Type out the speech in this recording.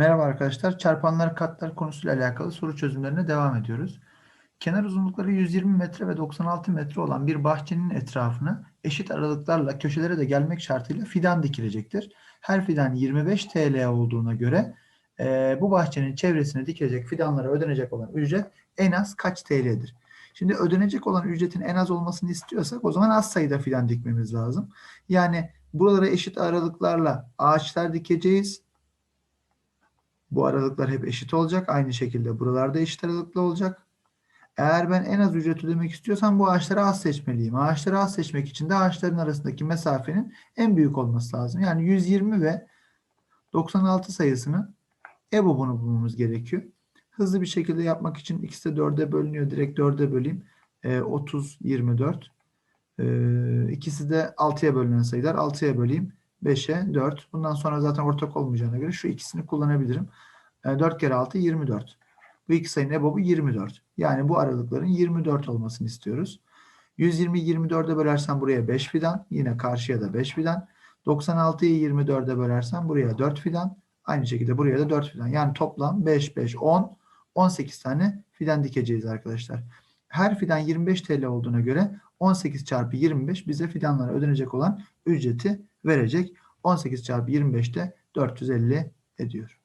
Merhaba arkadaşlar. Çarpanlar katlar konusuyla alakalı soru çözümlerine devam ediyoruz. Kenar uzunlukları 120 metre ve 96 metre olan bir bahçenin etrafına eşit aralıklarla köşelere de gelmek şartıyla fidan dikilecektir. Her fidan 25 TL olduğuna göre eee, bu bahçenin çevresine dikilecek fidanlara ödenecek olan ücret en az kaç TL'dir? Şimdi ödenecek olan ücretin en az olmasını istiyorsak o zaman az sayıda fidan dikmemiz lazım. Yani buralara eşit aralıklarla ağaçlar dikeceğiz. Bu aralıklar hep eşit olacak. Aynı şekilde buralarda eşit aralıklı olacak. Eğer ben en az ücret ödemek istiyorsam bu ağaçları az seçmeliyim. Ağaçları az seçmek için de ağaçların arasındaki mesafenin en büyük olması lazım. Yani 120 ve 96 sayısını EBOB'unu bulmamız gerekiyor. Hızlı bir şekilde yapmak için ikisi de 4'e bölünüyor. Direkt 4'e böleyim. Ee, 30, 24. Ee, ikisi de 6'ya bölünen sayılar. 6'ya böleyim. 5'e 4. Bundan sonra zaten ortak olmayacağına göre şu ikisini kullanabilirim. E, 4 kere 6 24. Bu iki sayının EBOB'u 24. Yani bu aralıkların 24 olmasını istiyoruz. 120 24'e bölersem buraya 5 fidan. Yine karşıya da 5 fidan. 96'yı 24'e bölersem buraya 4 fidan. Aynı şekilde buraya da 4 fidan. Yani toplam 5, 5, 10, 18 tane fidan dikeceğiz arkadaşlar. Her fidan 25 TL olduğuna göre 18 çarpı 25 bize fidanlara ödenecek olan ücreti verecek. 18 çarpı 25 de 450 ediyor.